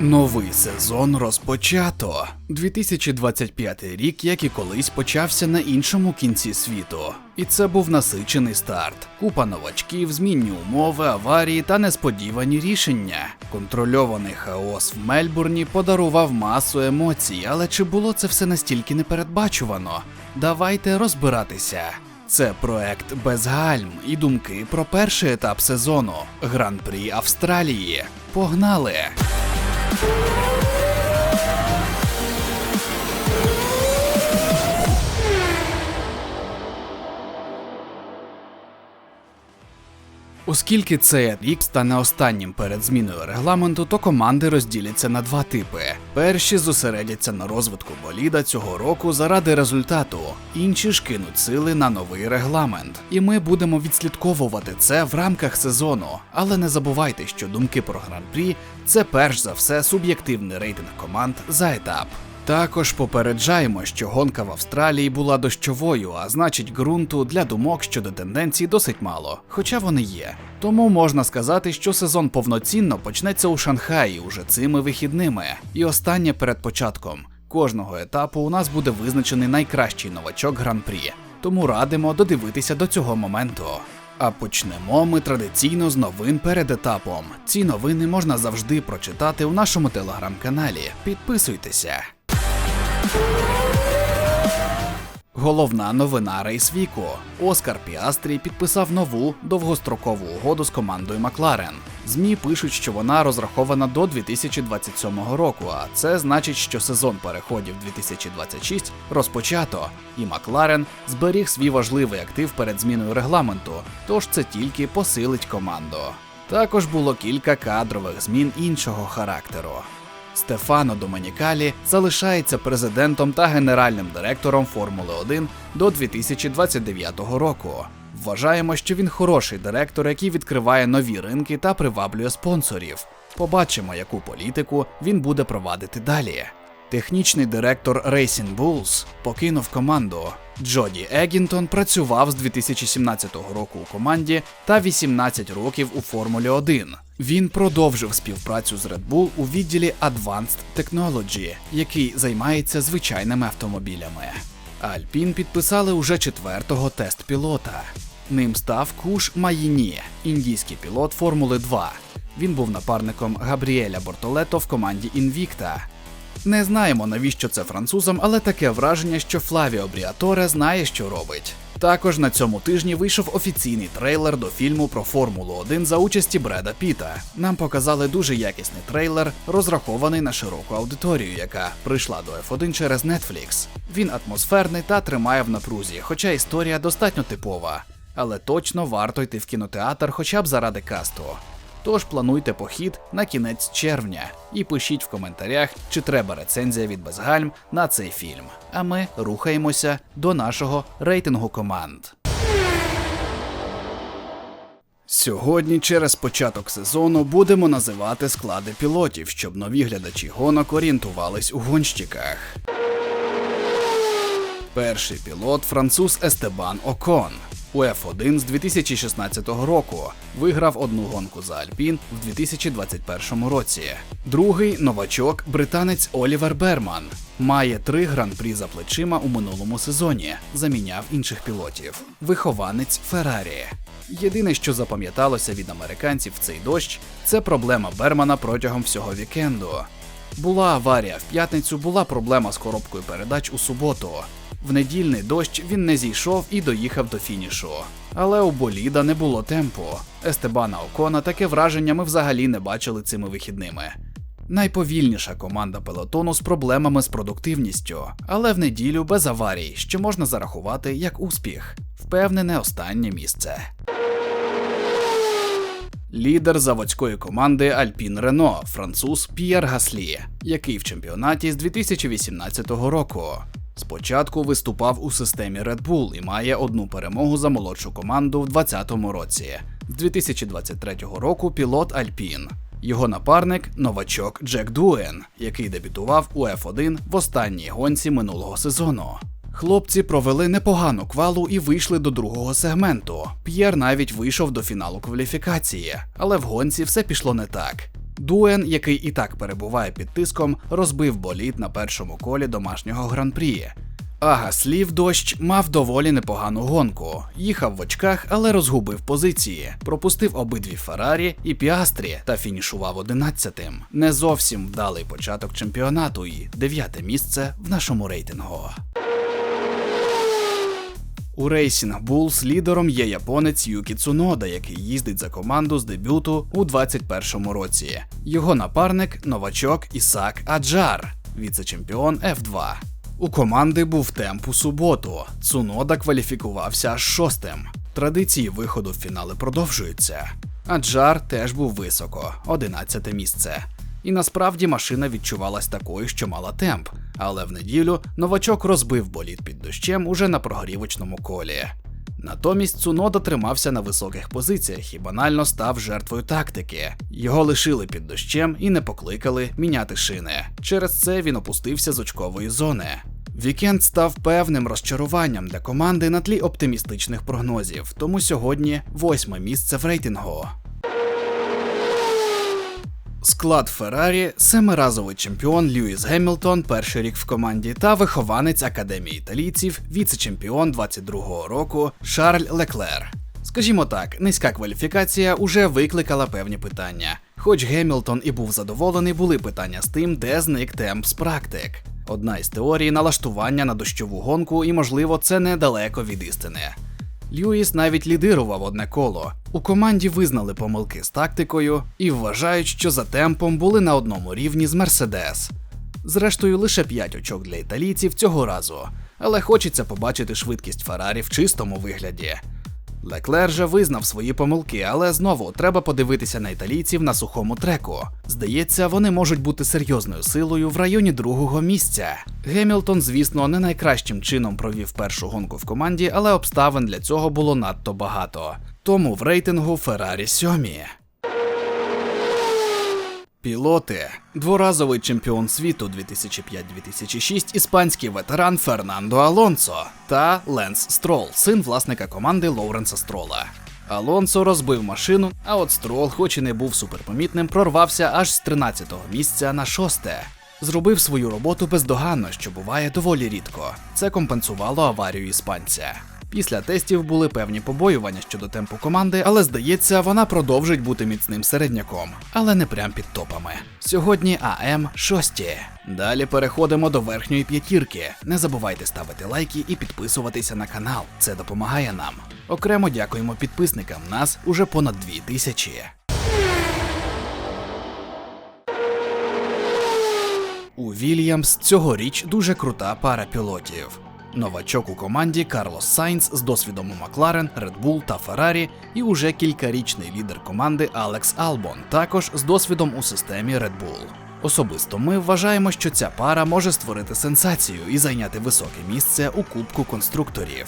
Новий сезон розпочато. 2025 рік, як і колись, почався на іншому кінці світу. І це був насичений старт. Купа новачків, змінні умови, аварії та несподівані рішення. Контрольований хаос в Мельбурні подарував масу емоцій, але чи було це все настільки непередбачувано? Давайте розбиратися. Це проект без гальм і думки про перший етап сезону Гран-прі Австралії. Погнали! Оскільки цей рік стане останнім перед зміною регламенту, то команди розділяться на два типи. Перші зосередяться на розвитку боліда цього року заради результату, інші ж кинуть сили на новий регламент. І ми будемо відслідковувати це в рамках сезону. Але не забувайте, що думки про гран-прі це перш за все суб'єктивний рейтинг команд за етап. Також попереджаємо, що гонка в Австралії була дощовою, а значить ґрунту для думок щодо тенденцій досить мало, хоча вони є. Тому можна сказати, що сезон повноцінно почнеться у Шанхаї уже цими вихідними. І останнє перед початком кожного етапу у нас буде визначений найкращий новачок гран-прі. Тому радимо додивитися до цього моменту. А почнемо ми традиційно з новин перед етапом. Ці новини можна завжди прочитати у нашому телеграм-каналі. Підписуйтеся. Головна новина рейсвіку. Оскар Піастрі підписав нову довгострокову угоду з командою Макларен. ЗМІ пишуть, що вона розрахована до 2027 року, а це значить, що сезон переходів 2026 розпочато, і Макларен зберіг свій важливий актив перед зміною регламенту, тож це тільки посилить команду. Також було кілька кадрових змін іншого характеру. Стефано Доманікалі залишається президентом та генеральним директором Формули 1 до 2029 року. Вважаємо, що він хороший директор, який відкриває нові ринки та приваблює спонсорів. Побачимо, яку політику він буде провадити далі. Технічний директор Racing Bulls покинув команду. Джоді Егінтон працював з 2017 року у команді та 18 років у Формулі 1. Він продовжив співпрацю з Red Bull у відділі Advanced Technology, який займається звичайними автомобілями. Альпін підписали уже четвертого тест-пілота. Ним став Куш Маїні, індійський пілот Формули 2. Він був напарником Габріеля Бортолето в команді Invicta. Не знаємо, навіщо це французам, але таке враження, що Флавіо Бріаторе знає, що робить. Також на цьому тижні вийшов офіційний трейлер до фільму про Формулу 1 за участі Бреда Піта. Нам показали дуже якісний трейлер, розрахований на широку аудиторію, яка прийшла до F1 через Netflix. Він атмосферний та тримає в напрузі, хоча історія достатньо типова. Але точно варто йти в кінотеатр хоча б заради касту. Тож плануйте похід на кінець червня і пишіть в коментарях, чи треба рецензія від Безгальм на цей фільм. А ми рухаємося до нашого рейтингу команд. Сьогодні, через початок сезону, будемо називати склади пілотів, щоб нові глядачі гонок орієнтувались у гонщиках. Перший пілот француз Естебан Окон. У F1 з 2016 року виграв одну гонку за Альпін в 2021 році. Другий новачок британець Олівер Берман. Має три гран-прі за плечима у минулому сезоні, заміняв інших пілотів. Вихованець Феррарі. Єдине, що запам'яталося від американців цей дощ, це проблема Бермана протягом всього вікенду. Була аварія в п'ятницю, була проблема з коробкою передач у суботу. В недільний дощ він не зійшов і доїхав до фінішу. Але у боліда не було темпу. Естебана Окона таке враження ми взагалі не бачили цими вихідними. Найповільніша команда пелотону з проблемами з продуктивністю, але в неділю без аварій, що можна зарахувати як успіх. Впевнене останнє місце. Лідер заводської команди Альпін Рено, француз П'єр Гаслі, який в чемпіонаті з 2018 року. Спочатку виступав у системі Red Bull і має одну перемогу за молодшу команду в 2020 році. З 2023 року пілот Альпін. Його напарник новачок Джек Дуен, який дебютував у F1 в останній гонці минулого сезону. Хлопці провели непогану квалу і вийшли до другого сегменту. П'єр навіть вийшов до фіналу кваліфікації, але в гонці все пішло не так. Дуен, який і так перебуває під тиском, розбив болід на першому колі домашнього гран-прі. А Гаслі в дощ мав доволі непогану гонку. Їхав в очках, але розгубив позиції, пропустив обидві Феррарі і Піастрі та фінішував одинадцятим. Не зовсім вдалий початок чемпіонату і дев'яте місце в нашому рейтингу. У Racing Bulls лідером є японець Юкі Цунода, який їздить за команду з дебюту у 2021 році. Його напарник новачок Ісак Аджар, віце-чемпіон F2. У команди був темп у суботу. Цунода кваліфікувався аж шостим. Традиції виходу в фінали продовжуються. Аджар теж був високо, 11 місце. І насправді машина відчувалась такою, що мала темп, але в неділю новачок розбив болід під дощем уже на прогрівочному колі. Натомість Цунода тримався на високих позиціях і банально став жертвою тактики. Його лишили під дощем і не покликали міняти шини. Через це він опустився з очкової зони. Вікенд став певним розчаруванням для команди на тлі оптимістичних прогнозів, тому сьогодні восьме місце в рейтингу. Склад Феррарі семиразовий чемпіон Льюіс Геммельтон, перший рік в команді, та вихованець академії італійців, віце-чемпіон 22-го року Шарль Леклер. Скажімо так, низька кваліфікація уже викликала певні питання. Хоч Геммельтон і був задоволений, були питання з тим, де зник темп з практик. Одна із теорій налаштування на дощову гонку, і, можливо, це недалеко від істини. Льюіс навіть лідирував одне коло. У команді визнали помилки з тактикою і вважають, що за темпом були на одному рівні з Мерседес. Зрештою, лише 5 очок для італійців цього разу, але хочеться побачити швидкість Феррарі в чистому вигляді. Леклер же визнав свої помилки, але знову треба подивитися на італійців на сухому треку. Здається, вони можуть бути серйозною силою в районі другого місця. Гемілтон, звісно, не найкращим чином провів першу гонку в команді, але обставин для цього було надто багато. Тому в рейтингу Феррарі сьомі. Пілоти. Дворазовий чемпіон світу 2005-2006 іспанський ветеран Фернандо Алонсо та Ленс Строл, син власника команди Лоуренса Строла. Алонсо розбив машину, а от Строл, хоч і не був суперпомітним, прорвався аж з 13-го місця на шосте. Зробив свою роботу бездоганно, що буває доволі рідко. Це компенсувало аварію іспанця. Після тестів були певні побоювання щодо темпу команди, але здається, вона продовжить бути міцним середняком, але не прям під топами. Сьогодні АМ шості. Далі переходимо до верхньої п'ятірки. Не забувайте ставити лайки і підписуватися на канал. Це допомагає нам. Окремо дякуємо підписникам. Нас уже понад дві тисячі. У Вільямс цьогоріч дуже крута пара пілотів. Новачок у команді Карлос Сайнц з досвідом у Макларен, Bull та Феррарі, і уже кількарічний лідер команди Алекс Албон, також з досвідом у системі Red. Особисто ми вважаємо, що ця пара може створити сенсацію і зайняти високе місце у Кубку конструкторів.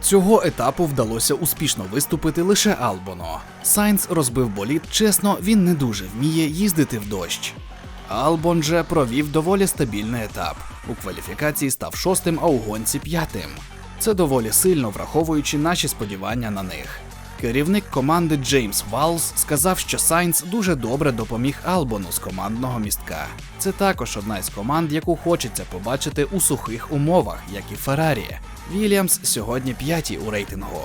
Цього етапу вдалося успішно виступити лише Албону. Сайнц розбив болід, чесно, він не дуже вміє їздити в дощ. Албон же провів доволі стабільний етап. У кваліфікації став шостим, а у гонці п'ятим. Це доволі сильно враховуючи наші сподівання на них. Керівник команди Джеймс Валс сказав, що Сайнц дуже добре допоміг Албону з командного містка. Це також одна із команд, яку хочеться побачити у сухих умовах, як і Феррарі. Вільямс сьогодні п'ятій у рейтингу.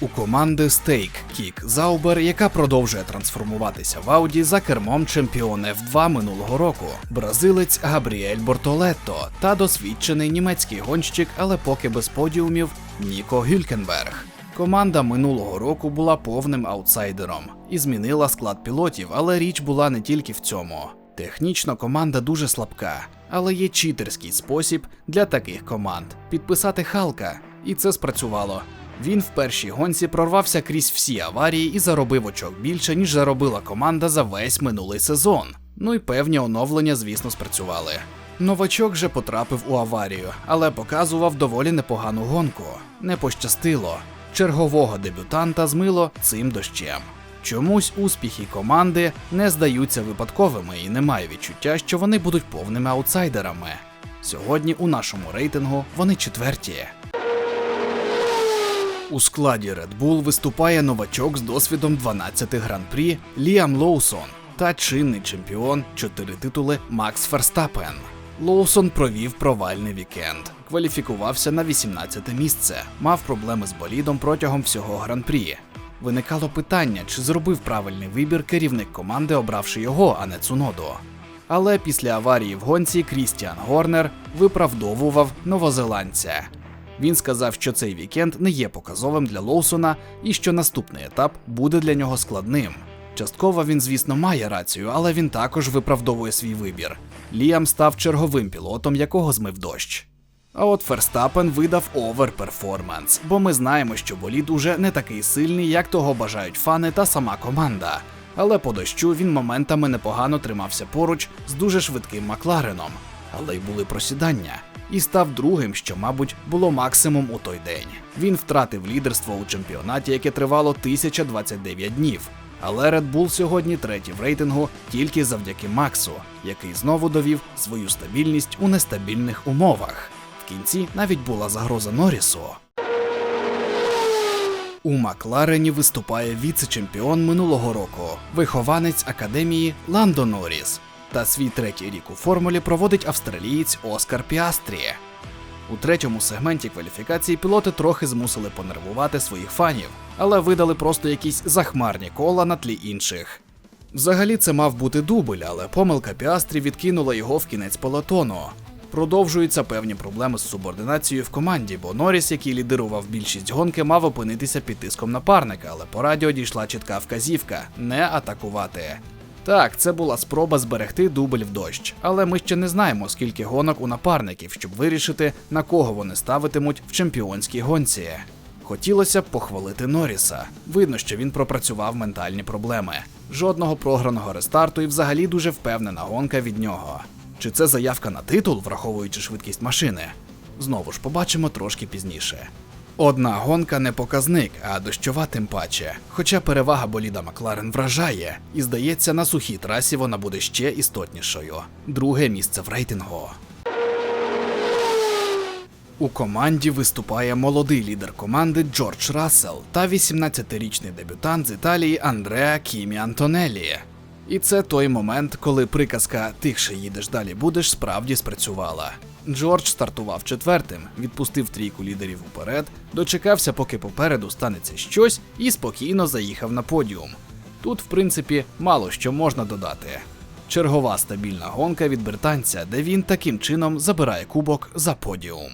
У команди Стейк Кік Заубер, яка продовжує трансформуватися в Ауді за кермом чемпіон F2 минулого року, бразилець Габріель Бортолетто та досвідчений німецький гонщик, але поки без подіумів Ніко Гюлькенберг. Команда минулого року була повним аутсайдером і змінила склад пілотів, але річ була не тільки в цьому. Технічно команда дуже слабка, але є читерський спосіб для таких команд підписати Халка, і це спрацювало. Він в першій гонці прорвався крізь всі аварії і заробив очок більше, ніж заробила команда за весь минулий сезон. Ну і певні оновлення, звісно, спрацювали. Новачок же потрапив у аварію, але показував доволі непогану гонку. Не пощастило. Чергового дебютанта змило цим дощем. Чомусь успіхи команди не здаються випадковими і немає відчуття, що вони будуть повними аутсайдерами. Сьогодні у нашому рейтингу вони четверті. У складі Red Bull виступає новачок з досвідом 12 гран-прі Ліам Лоусон та чинний чемпіон 4 титули Макс Ферстапен. Лоусон провів провальний вікенд, кваліфікувався на 18 місце, мав проблеми з болідом протягом всього гран-прі. Виникало питання, чи зробив правильний вибір керівник команди, обравши його, а не Цуноду. Але після аварії в гонці Крістіан Горнер виправдовував новозеландця. Він сказав, що цей вікенд не є показовим для Лоусона і що наступний етап буде для нього складним. Частково він, звісно, має рацію, але він також виправдовує свій вибір. Ліам став черговим пілотом, якого змив дощ. А от Ферстапен видав оверперформанс, бо ми знаємо, що болід уже не такий сильний, як того бажають фани та сама команда. Але по дощу він моментами непогано тримався поруч з дуже швидким Маклареном, але й були просідання. І став другим, що, мабуть, було максимум у той день. Він втратив лідерство у чемпіонаті, яке тривало 1029 днів. Але Red Bull сьогодні третій в рейтингу тільки завдяки Максу, який знову довів свою стабільність у нестабільних умовах. В кінці навіть була загроза Норрісу. У Макларені виступає віце-чемпіон минулого року, вихованець академії Ландо Норріс. Та свій третій рік у формулі проводить австралієць Оскар Піастрі. У третьому сегменті кваліфікації пілоти трохи змусили понервувати своїх фанів, але видали просто якісь захмарні кола на тлі інших. Взагалі це мав бути дубль, але помилка Піастрі відкинула його в кінець пелотону. Продовжуються певні проблеми з субординацією в команді, бо Норріс, який лідирував більшість гонки, мав опинитися під тиском напарника, але по радіо дійшла чітка вказівка не атакувати. Так, це була спроба зберегти дубль в дощ, але ми ще не знаємо, скільки гонок у напарників, щоб вирішити, на кого вони ставитимуть в чемпіонській гонці. Хотілося б похвалити Норріса. Видно, що він пропрацював ментальні проблеми. Жодного програного рестарту і взагалі дуже впевнена гонка від нього. Чи це заявка на титул, враховуючи швидкість машини? Знову ж побачимо трошки пізніше. Одна гонка не показник, а дощова тим паче. Хоча перевага боліда Макларен вражає, і здається, на сухій трасі вона буде ще істотнішою. Друге місце в рейтингу. У команді виступає молодий лідер команди Джордж Рассел та 18-річний дебютант з Італії Андреа Кімі Антонелі. І це той момент, коли приказка Тихше їдеш далі будеш справді спрацювала. Джордж стартував четвертим, відпустив трійку лідерів уперед, дочекався, поки попереду станеться щось, і спокійно заїхав на подіум. Тут, в принципі, мало що можна додати. Чергова стабільна гонка від британця, де він таким чином забирає кубок за подіум.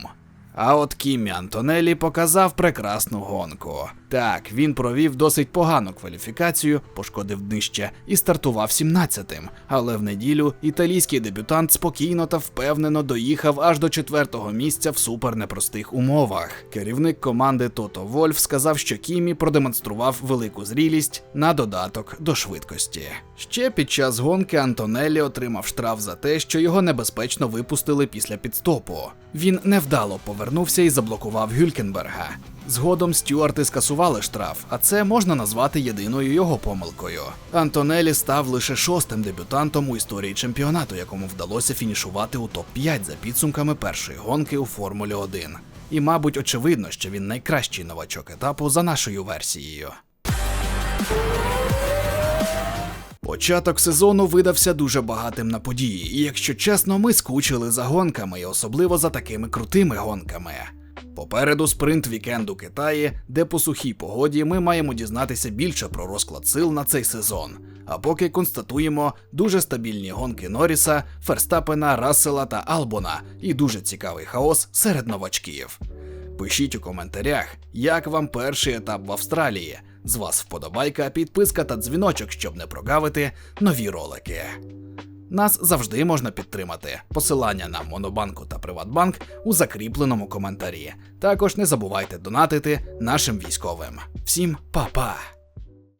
А от Кімі Антонелі показав прекрасну гонку. Так, він провів досить погану кваліфікацію, пошкодив днище і стартував 17-тим. Але в неділю італійський дебютант спокійно та впевнено доїхав аж до четвертого місця в супер непростих умовах. Керівник команди Тото Вольф сказав, що Кімі продемонстрував велику зрілість на додаток до швидкості. Ще під час гонки Антонелі отримав штраф за те, що його небезпечно випустили після підстопу. Він невдало повернувся і заблокував Гюлькенберга. Згодом стюарти скасували штраф, а це можна назвати єдиною його помилкою. Антонелі став лише шостим дебютантом у історії чемпіонату, якому вдалося фінішувати у топ-5 за підсумками першої гонки у Формулі 1. І, мабуть, очевидно, що він найкращий новачок етапу за нашою версією. Початок сезону видався дуже багатим на події, і якщо чесно, ми скучили за гонками, і особливо за такими крутими гонками. Попереду спринт вікенду Китаї, де по сухій погоді ми маємо дізнатися більше про розклад сил на цей сезон. А поки констатуємо дуже стабільні гонки Норріса, Ферстапена, Рассела та Албона і дуже цікавий хаос серед новачків. Пишіть у коментарях, як вам перший етап в Австралії. З вас вподобайка, підписка та дзвіночок, щоб не прогавити нові ролики. Нас завжди можна підтримати. Посилання на Монобанку та Приватбанк у закріпленому коментарі. Також не забувайте донатити нашим військовим. Всім па-па!